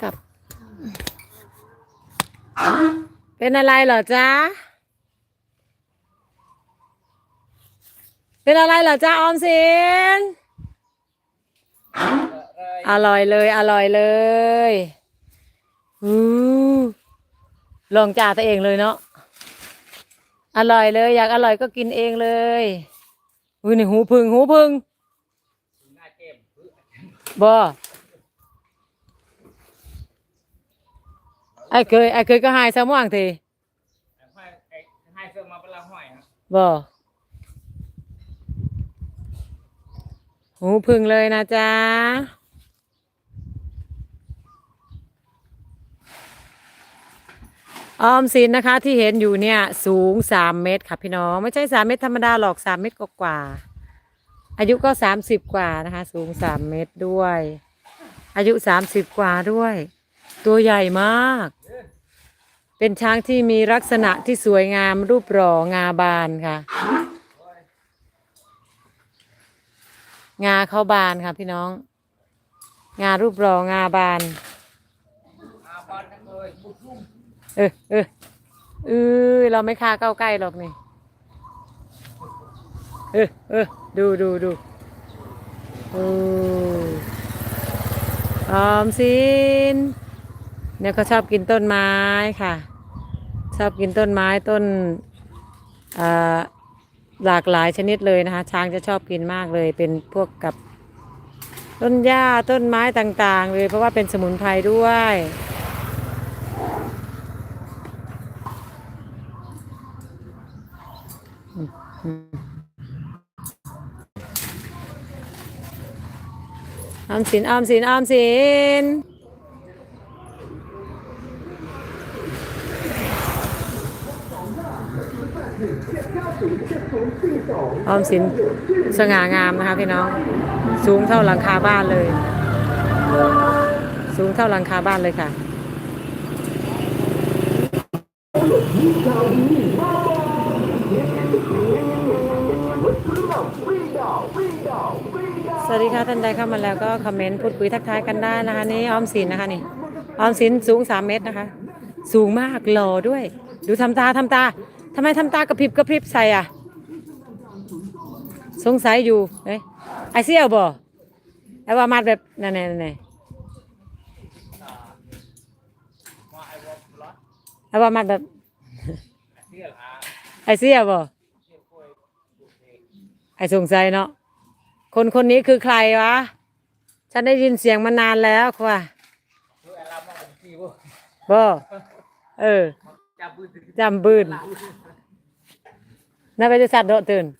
กลับ เป็นอะไรเหรอจ๊ะ เป็นอะไรเหรอจ๊ะออมสินอร่อยเลย อร่อยเลยอู้ลองจ่าตัวเองเลยเนาะ อร่อยเลย อยากอร่อยก็กินเองเลยอุ้ยนี่หูพึ่งหูพึ่งบ่ ไอ้เคยไอ้เคยก็หายสมองทีให้ไอ้ให้เสื้อมาเป็นละห้อยครับบ่หูพึ่งเลยนะจ๊ะออมสินนะคะที่เห็นอยู่เนี่ย สูงสามเมตรค่ะพี่น้อง ไม่ใช่สามเมตรธรรมดาหรอกสามเมตรกว่าๆอายุก็สามสิบกว่านะคะ สูงสามเมตรด้วย อายุสามสิบกว่าด้วย ตัวใหญ่มาก เป็นช้างที่มีลักษณะที่สวยงามรูปหล่องาบานค่ะ งาเข้าบานค่ะพี่น้อง งารูปหล่องาบาน เออเออเออเราไม่ฆ่าเก้าใกล้หรอกนี่เออเออดูดูดูโอ้ออมสิน เนี่ยเขาชอบกินต้นไม้ค่ะ ชอบกินต้นไม้ต้นหลากหลายชนิดเลยนะคะ ช้างจะชอบกินมากเลย เป็นพวกกับต้นหญ้าต้นไม้ต่างๆ เลยเพราะว่าเป็นสมุนไพรด้วยออมสินออมสินออมสิน ออมสินสง่างามนะคะพี่น้อง สูงเท่าหลังคาบ้านเลย สูงเท่าหลังคาบ้านเลยค่ะสวัสดีค่ะท่านใดเข้ามาแล้วก็คอมเมนต์พูดคุยทักทายกันได้นะคะนี่ออมสินนะคะนี่ออมสินสูงสามเมตรนะคะ สูงมากหล่อด้วย ดูทำตาทำตาทำไมทำตากระพริบกระพริบใส่อะ สงสัยอยู่เอ้ยไอเสี่ยวบ่ไอว่ามาดแบบนั่นๆนั่นว่าไอ้วอลล็อตๆไอว่ามาดแบบเสื้อหาไอเสี่ยวบ่เสื้อคุยบุกเองไอสงสัยเนาะคนคนนี้คือใครวะ ฉันได้ยินเสียงมานานแล้วค่ะคือไอ้ลำมันเป็นขี้บุบ่เออจับปืนถึงจำบืนน่าไปจะสัตว์โดดตื่นเออ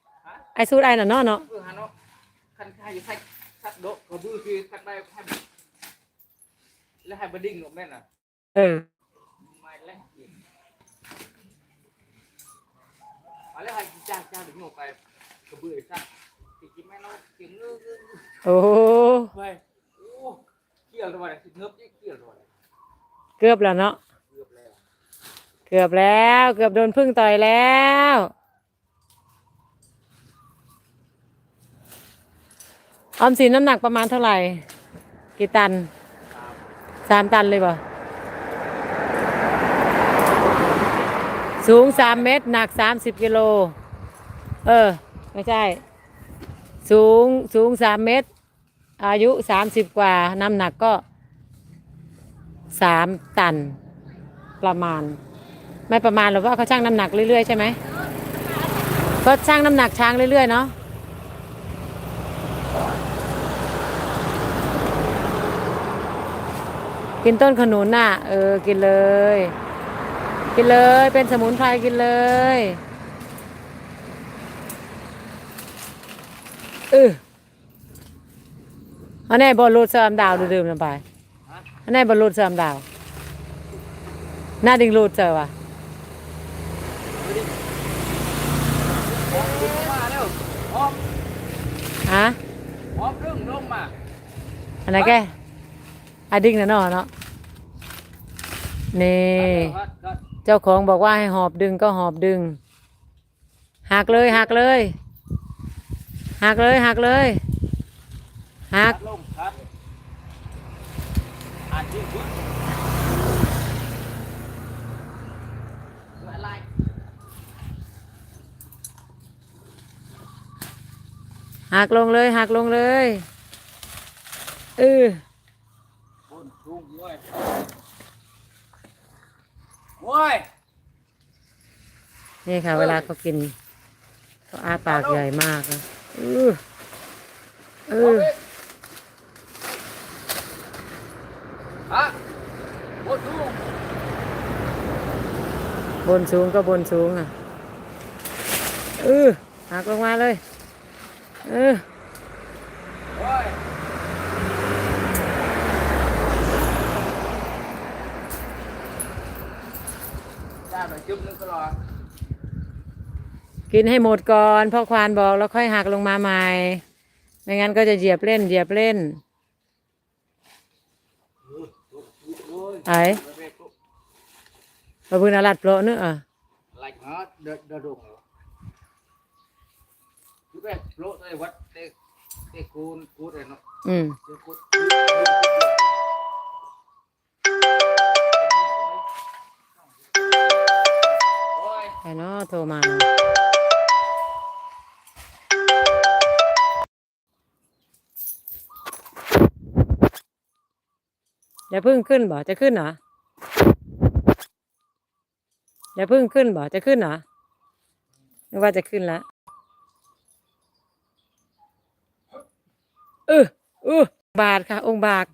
ไอลาดนั่นสัตว์โดดคือไงเวลาคิดกับกอยไอจีกับบือจิมินโดดตุที่จ่ารู้แล้วที่ฝึกที่เครียดล่ะบ่เออโย่อยสัตว์เลยน่าเครียดก็ปะนาพวกส่งเลยบุกกะลักเลยไอสูดไอน่ะเนาะเนาะไอสูดไอน่ะเนาะเนาะคือฮานุคันคายอยู่ทักทักโดกระบือคือทักได้ให้แล้วให้บดิ้งหนุ่มแม่น่ะเออไม่แล้วมาแล้วให้จ้างจ้างถึงหนูไปกระบือสัตว์กินแม่น้องกินเงือกโอ้ไปโอ้เกี่ยวตัวไหนเงือบเกี่ยวตัวไหนเกือบแล้วเนาะเกือบแล้ว เกือบแล้ว เกือบโดนพึ่งต่อยแล้ว ออมสินน้ำหนักประมาณเท่าไหร่ กี่ตัน สามตันเลยบ่สูงสามเมตร หนักสามสิบกิโล เออ ไม่ใช่ สูงสูงสามเมตร อายุสามสิบกว่า น้ำหนักก็สามตัน ประมาณ ไม่ประมาณหรอกว่าเขาชั่งน้ำหนักเรื่อยๆใช่ไหมก็ชั่งน้ำหนักช้างเรื่อยๆเนาะ กินต้นขนุนน่ะ เออ กินเลย กินเลย เป็นสมุนไพรกินเลยเอออันนี้บอลลูดเสริมดาวดื่มลงไปอันไหนบรรลุเสริมดาวหน้าดิงรูดเจอวะอมดึงมาแล้วหอมฮะหอมดึงลงมาอันไหนแก อะดิ่งนะเนาะเนาะนี่เจ้าของบอกว่าให้หอบดึงก็หอบดึงหักเลยหักเลยหักเลยหักเลยหักลงกัดอ่านจริงจริงอะไรหักลงเลยหักลงเลยเออ ว้ยเว้ย นี่ค่ะเวลาเขากินเขาอ้าปากใหญ่มากนะเออเออฮะบนทุ่งบนสูงก็บนสูงอะเออหักลงมาเลย เออเว้ย หน่อยจุ๊บนึงก็รอกินให้หมดก่อนพ่อควานบอกแล้วค่อยหักลงมาใหม่ ไม่งั้นก็จะเหยียบเล่นเหยียบเล่นไอ้บะบืนอาลัดโปรเนื้อะ lạnh nó đợt đợt đụng cứ về lộ đây vật đây đây côn cút này nó อืม ใครเนาะโทรมา อย่าพึ่งขึ้นบ่จะขึ้นเหรออย่าพึ่งขึ้นบ่จะขึ้นเหรอนึกว่าจะขึ้นแล้วเออเออบาทค่ะ องค์บาก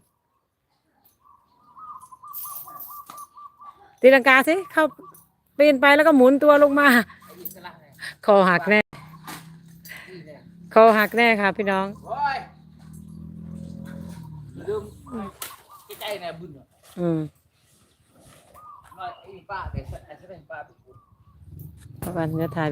ตีลังกาสิเข้า ปีนไปแล้วก็หมุนตัวลงมา คอหักแน่ คอหักแน่ค่ะพี่น้อง rồi đương cái tay này bưng rồi อืม nói cái ba để sẽ sẽ thành ba bị cút เพราะวันจะถ่าย